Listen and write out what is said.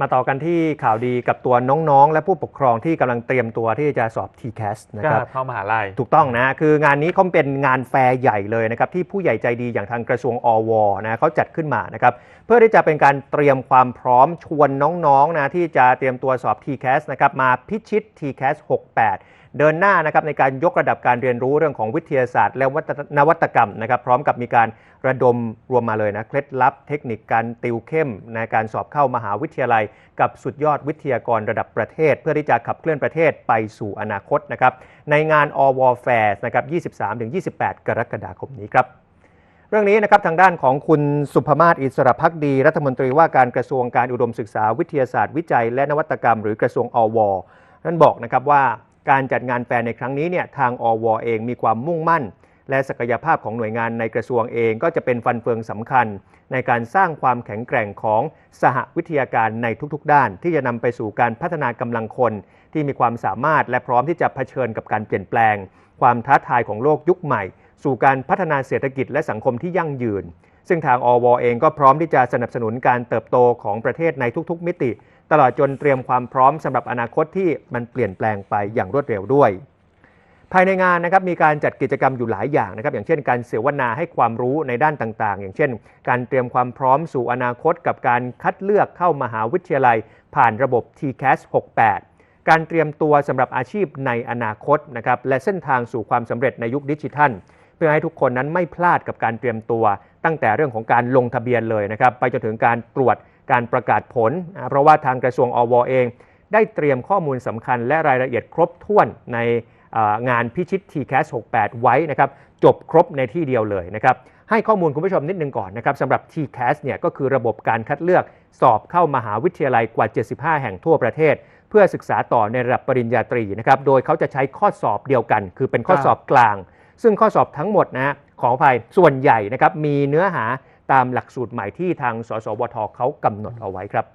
มาต่อกันที่ข่าวดีกับตัวน้องๆ และผู้ปกครองที่กำลังเตรียมตัวที่จะสอบ TCAS นะก็ครับเข้ามหาลัยถูกต้องนะคืองานนี้เขาเป็นงานแฟร์ใหญ่เลยนะครับที่ผู้ใหญ่ใจดีอย่างทางกระทรวงอวนะเขาจัดขึ้นมานะครับเพื่อที่จะเป็นการเตรียมความพร้อมชวนน้องๆนะที่จะเตรียมตัวสอบ TCAS นะครับมาพิชิต TCAS 68 เดินหน้านะครับในการยกระดับการเรียนรู้เรื่องของวิทยาศาสตร์ และวัตนวัตกรรมนะครับพร้อมกับมีการระดมรวมมาเลยนะเคล็ดลับเทคนิคการติวเข้มในการสอบเข้ามหาวิทยาลัย กับสุดยอดวิทยากรระดับประเทศ เพื่อที่จะขับเคลื่อนประเทศไปสู่อนาคตนะครับในงาน All War Fair นะครับ23-28 กรกฎาคมนี้ครับเรื่องนี้นะครับทางด้านของคุณสุภมาศอิสระพักดี รัฐมนตรีว่าการกระทรวงการอุดมศึกษาวิทยาศาสตร์วิจัย และนวัตกรรม หรือกระทรวงอวนั่นบอกนะครับว่า การจัดงานแฟร์ในครั้งนี้เนี่ยทางอวเองมีความมุ่งมั่น และศักยภาพของหน่วยงานในกระทรวงเองก็จะเป็นฟันเฟืองสำคัญ ในการสร้างความแข็งแกร่งของสหวิทยาการในทุกๆ ด้าน ที่จะนำไปสู่การพัฒนากำลังคน ที่มีความสามารถและพร้อมที่จะเผชิญกับการเปลี่ยนแปลง ความท้าทายของโลกยุคใหม่ สู่การพัฒนาเศรษฐกิจและสังคมที่ยั่งยืนซึ่งทางอวเองก็พร้อมที่จะสนับสนุนการเติบโตของประเทศในทุกๆ มิติ ตลอดจนเตรียมความพร้อมสำหรับอนาคตที่มันเปลี่ยนแปลงไปอย่างรวดเร็วด้วย ภายในงานนะครับมีการจัดกิจกรรมอยู่หลายอย่างนะครับอย่างเช่นการเสวนาให้ความรู้ในด้านต่างๆ อย่างเช่น การเตรียมความพร้อมสู่อนาคต กับการคัดเลือกเข้ามหาวิทยาลัย ผ่านระบบ TCAS 68การเตรียมตัวสำหรับอาชีพในอนาคตนะครับและเส้นทางสู่ความสำเร็จในยุคดิจิทัล เพื่อให้ทุกคนนั้นไม่พลาดกับการเตรียมตัว ตั้งแต่เรื่องของการลงทะเบียนเลยนะครับไปจนถึงการตรวจ การประกาศผล เพราะว่าทางกระทรวงอวเอง ได้เตรียมข้อมูลสำคัญและรายละเอียดครบถ้วนในงานพิชิต TCAS 68 ไว้นะครับจบครบในที่เดียวเลยนะครับให้ข้อมูลคุณผู้ชมนิดนึงก่อนนะครับสำหรับ TCAS เนี่ยก็คือระบบการคัดเลือกสอบเข้ามหาวิทยาลัยกว่า 75 แห่งทั่วประเทศ เพื่อศึกษาต่อในระดับปริญญาตรีนะครับโดยเขาจะใช้ข้อสอบเดียวกัน คือเป็นข้อสอบกลาง ซึ่งข้อสอบทั้งหมดนะฮะขออภัยส่วนใหญ่นะครับมีเนื้อหา ตามหลักสูตรใหม่ที่ทางสสวทเขากำหนดเอาไว้ครับ